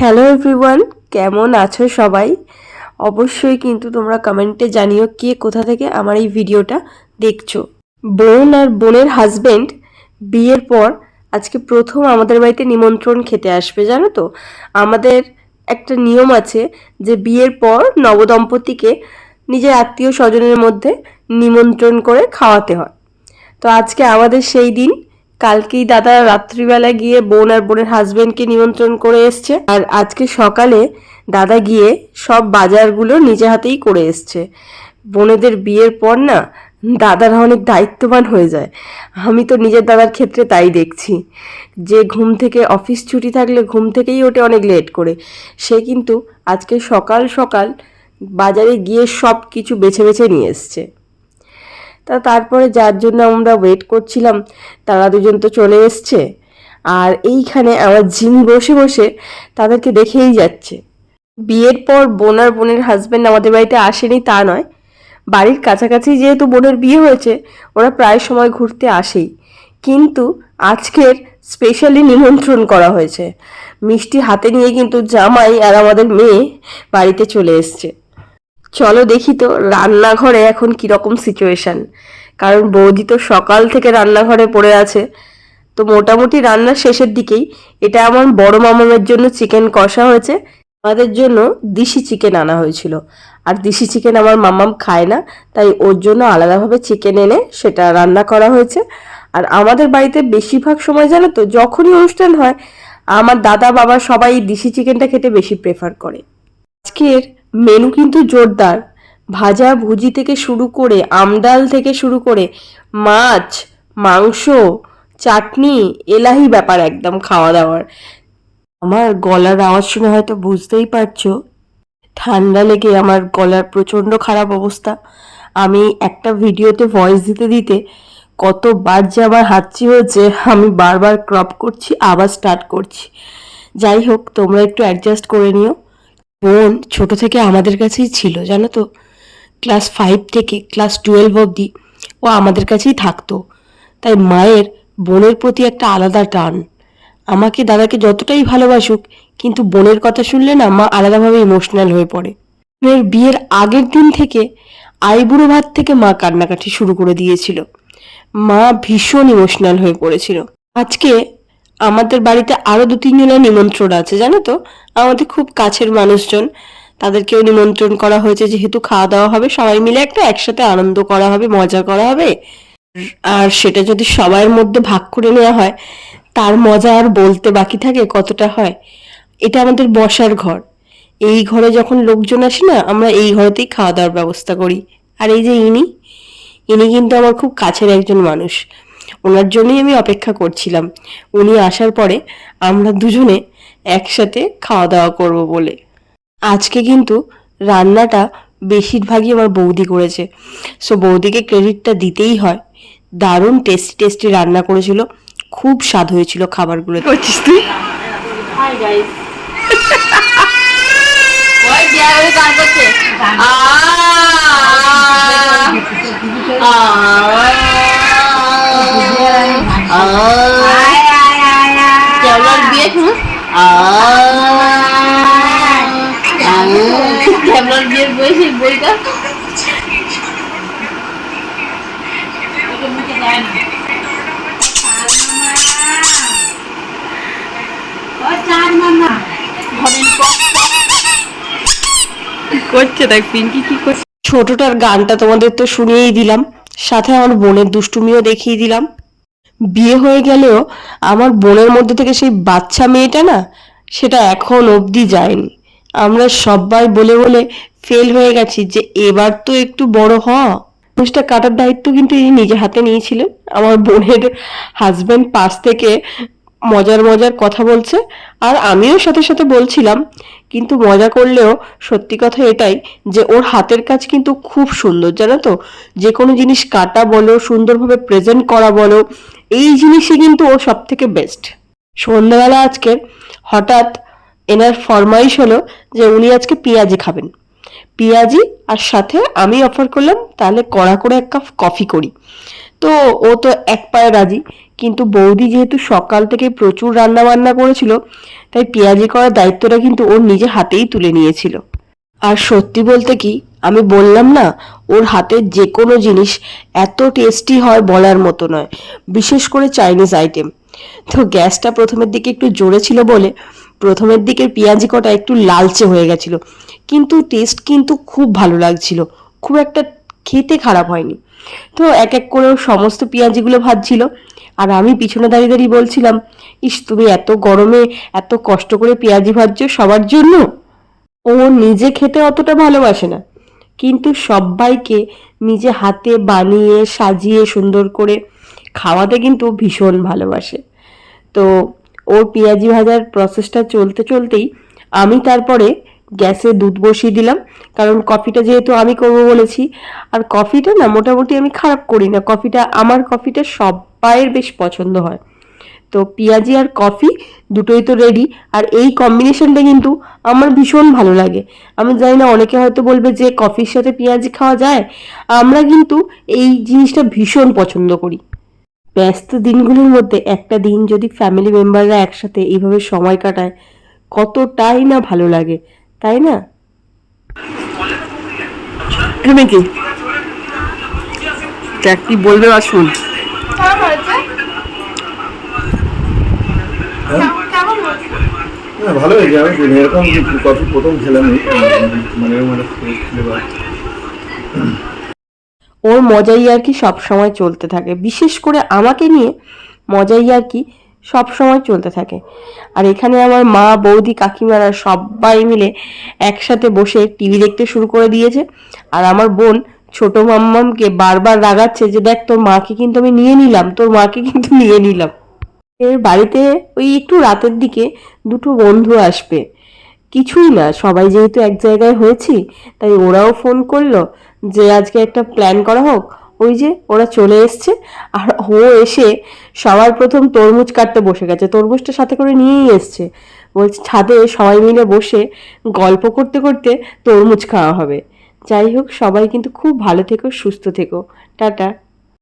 Hello everyone কেমন আছো সবাই? অবশ্যই কিন্তু তোমরা কমেন্টে জানিও কে কোথা থেকে আমার এই ভিডিওটা দেখছ। বোন আর বোনের হাজবেন্ড বিয়ের পর আজকে প্রথম আমাদের বাড়িতে নিমন্ত্রণ খেতে আসবে, জানো তো? আমাদের একটা নিয়ম আছে যে বিয়ের পর নবদম্পতিকে নিজের আত্মীয় স্বজনের মধ্যে নিমন্ত্রণ করে খাওয়াতে হয়। তো আজকে আমাদের সেই দিন কালকেই দাদা রাত্রিবেলা গিয়ে বোন আর বোনের হাজবেন্ডকে নিমন্ত্রণ করে এসছে। আর আজকে সকালে দাদা গিয়ে সব বাজারগুলো নিজে হাতেই করে এসছে। বোনেদের বিয়ের পর না দাদারা অনেক দায়িত্ববান হয়ে যায়। আমি তো নিজের দাদার ক্ষেত্রে তাই দেখছি। যে ঘুম থেকে অফিস ছুটি থাকলে ঘুম থেকেই ওঠে অনেক লেট করে। সে কিন্তু আজকে সকাল সকাল বাজারে গিয়ে সব কিছু বেছে বেছে নিয়ে এসছে। তা তারপরে যার জন্য আমরা ওয়েট করছিলাম, তারা দুজন তো চলে এসছে। আর এইখানে আমার জিমি বসে বসে তাদেরকে দেখেই যাচ্ছে। বিয়ের পর বোন আর বোনের হাজব্যান্ড আমাদের বাড়িতে আসেনি তা নয়। বাড়ির কাছাকাছি যেহেতু বোনের বিয়ে হয়েছে, ওরা প্রায় সময় ঘুরতে আসেই। কিন্তু আজকের স্পেশালি নিমন্ত্রণ করা হয়েছে। মিষ্টি হাতে নিয়ে কিন্তু জামাই আর আমাদের মেয়ে বাড়িতে চলে এসছে। চলো দেখি তো রান্নাঘরে এখন কীরকম সিচুয়েশন কারণ বৌদি তো সকাল থেকে রান্নাঘরে পড়ে আছে। তো মোটামুটি রান্নার শেষের দিকেই এটা আমার বড় মামামের জন্য চিকেন কষা হয়েছে। আমাদের জন্য দিশি চিকেন আনা হয়েছিল। আর দিশি চিকেন আমার মামাম খায় না, তাই ওর জন্য আলাদাভাবে চিকেন এনে সেটা রান্না করা হয়েছে। আর আমাদের বাড়িতে বেশিরভাগ সময় জানো তো যখনই অনুষ্ঠান হয়, আমার দাদা, বাবা সবাই দিশি চিকেনটা খেতে বেশি প্রেফার করে। আজকের মেনু কিন্তু জোরদার। ভাজা ভুজি থেকে শুরু করে আমডাল থেকে শুরু করে মাছ, মাংস, চাটনি, এলাহি ব্যাপার একদম খাওয়া দাওয়ার আমার গলার আওয়াজ শুনে হয়তো বুঝতেই পারছ, ঠান্ডা লেগে আমার গলার প্রচণ্ড খারাপ অবস্থা। আমি একটা ভিডিওতে ভয়েস দিতে দিতে কতবার যে আমার হাঁচি হয়েছে, আমি বারবার ক্রপ করছি, আবার স্টার্ট করছি। যাই হোক, তোমরা একটু অ্যাডজাস্ট করে নিও। বোন ছোট থেকে আমাদের কাছেই ছিল, জানো তো? ক্লাস ফাইভ থেকে ক্লাস টুয়েলভ অবধি ও আমাদের কাছেই থাকতো। তাই মায়ের বোনের প্রতি একটা আলাদা টান। আমাকে দাদাকে যতটাই ভালোবাসুক, কিন্তু বোনের কথা শুনলে না মা আলাদাভাবে ইমোশনাল হয়ে পড়ে। বোনের বিয়ের আগের দিন থেকে আইবুড়ো ভাত থেকে মা কান্নাকাটি শুরু করে দিয়েছিল। মা ভীষণ ইমোশনাল হয়ে পড়েছিল। আজকে আমাদের বাড়িতে আরও দু, তিনজনের নিমন্ত্রণ আছে, জানো তো? আমাদের খুব কাছের মানুষজন। তাদেরকেও নিমন্ত্রণ করা হয়েছে, যেহেতু খাওয়া দাওয়া হবে, সবাই মিলে একটা একসাথে আনন্দ করা হবে, মজা করা হবে। আর সেটা যদি সবার মধ্যে ভাগ করে নেওয়া হয়, তার মজা আর বলতে বাকি থাকে, কতটা হয়? এটা আমাদের বসার ঘর। এই ঘরে যখন লোকজন আসে না, আমরা এই ঘরেতেই খাওয়া দাওয়ার ব্যবস্থা করি। আর এই যে ইনি ইনি কিন্তু আমার খুব কাছের একজন মানুষ। ওনার জন্যই আমি অপেক্ষা করছিলাম উনি আসার পরে আমরা দুজনে একসাথে খাওয়া দাওয়া করব বলে আজকে কিন্তু রান্নাটা বেশিরভাগই আমার বৌদি করেছে সো বৌদিকে ক্রেডিটটা দিতেই হয় দারুণ টেস্টি টেস্টি রান্না করেছিল খুব স্বাদ হয়েছিল খাবারগুলো করছিস তুই কি করছে? ছোটটার গানটা তোমাদের তো শুনিয়েই দিলাম। সাথে আমার বোনের দুষ্টুমিও দেখিয়ে দিলাম। বিয়ে হয়ে গেলেও আমার বোনের মধ্যে থেকে সেই বাচ্চা মেয়েটা না, সেটা এখন অবধি যায়নি। আমরা সবাই বলে বলে ফেল হয়ে গেছি যে এবার তো একটু বড় হ মানুষটা কাটার দায়িত্ব কিন্তু ইনি নিজে হাতে নিয়েছিলেন। আমার বোনের হাজবেন্ড পাশ থেকে মজার মজার কথা বলছে, আর আমিও সাথে সাথে বলছিলাম, কিন্তু মজা করলেও সত্যি কথা এটাই যে ওর হাতের কাজ কিন্তু খুব সুন্দর, জানো তো? যে কোনো জিনিস কাটা বলো, সুন্দরভাবে প্রেজেন্ট করা বলো, এই জিনিসই কিন্তু ও সব থেকে বেস্ট সন্ধ্যাবেলা আজকে হঠাৎ এনার ফরমাইশ হলো যে উনি আজকে পেঁয়াজি খাবেন। পেঁয়াজি আর সাথে আমি অফার করলাম, তাহলে কড়া করে এক কাপ কফি করি। তো ও তো এক পায়ে রাজি কিন্তু বৌদি যেহেতু সকাল থেকে প্রচুর রান্না বান্না করেছিল, তাই পেঁয়াজি করার দায়িত্বটা কিন্তু ওর নিজে হাতেই তুলে নিয়েছিল। আর সত্যি বলতে কি, আমি বললাম না, ওর হাতের যে কোনো জিনিস এত টেস্টি হয় বলার মতো নয়, বিশেষ করে চাইনিজ আইটেম। তো গ্যাসটা প্রথমের দিকে একটু জোরে ছিল বলে প্রথমের দিকে পেঁয়াজি কটা একটু লালচে হয়ে গেছিল, কিন্তু টেস্ট কিন্তু খুব ভালো লাগছিল, খুব একটা খেতে খারাপ হয়নি। তো এক এক করে সমস্ত পেঁয়াজিগুলো ভাজছিল আর আমি পিছনে দাঁড়িয়ে দাঁড়িয়ে বলছিলাম, ইস, তুমি এত গরমে এত কষ্ট করে পেঁয়াজি ভাজছো সবার জন্য? ও নিজে খেতে অতটা ভালোবাসে না। কিন্তু সবাইকে নিজে হাতে বানিয়ে, সাজিয়ে, সুন্দর করে খাওয়াতে কিন্তু ভীষণ ভালোবাসে। তো ওর পেঁয়াজি ভাজার প্রসেসটা চলতে চলতেই আমি তারপরে গ্যাসে দুধ বসিয়ে দিলাম। কারণ কফিটা যেহেতু আমি করব বলেছি, আর কফিটা না মোটামুটি আমি খারাপ করি না। কফিটা আমার কফিটা সবাইয়ের বেশ পছন্দ হয়। তো পেঁয়াজি আর কফি দুটোই তো রেডি আর এই কম্বিনেশনটা কিন্তু আমার ভীষণ ভালো লাগে। আমি জানি না, অনেকে হয়তো বলবে যে কফির সাথে পেঁয়াজি খাওয়া যায়। আমরা কিন্তু এই জিনিসটা ভীষণ পছন্দ করি। ব্যস্ত দিনগুলোর মধ্যে একটা দিন যদি ফ্যামিলি মেম্বাররা একসাথে এইভাবে সময় কাটায়, কতটাই না ভালো লাগে, তাই না? কি? দেখ কি বলবে আর শুন। ভালো হয়েছে আমি কিনি এরকম কফি প্রথম খেলাম মানে ফ্লেভার ওর মজাই আর কি সব সময় চলতে থাকে। বিশেষ করে আমাকে নিয়ে মজাই আর কি সব সময় চলতে থাকে। আর এখানে আমার মা, বৌদি, কাকিমারা সবাই মিলে একসাথে বসে টিভি দেখতে শুরু করে দিয়েছে। আর আমার বোন ছোট মাম্মামকে বারবার রাগাচ্ছে যে, দেখ, তোর মাকে কিন্তু আমি নিয়ে নিলাম, তোর মাকে কিন্তু নিয়ে নিলাম। এর বাড়িতে ওই একটু রাতের দিকে দুটো বন্ধু আসবে। কিছুই না, সবাই যেহেতু এক জায়গায় হয়েছি, তাই ওরাও ফোন করল যে, আজকে একটা প্ল্যান করা হোক ওই যে ওরা চলে এসছে, আর ও এসে সবার প্রথম তরমুজ কাটতে বসে গেছে। তরমুজটা সাথে করে নিয়েই এসছে। বলছে, ছাদে সবাই মিলে বসে গল্প করতে করতে তরমুজ খাওয়া হবে। যাই হোক, সবাই কিন্তু খুব ভালো থেকো, সুস্থ থেকো। টাটা।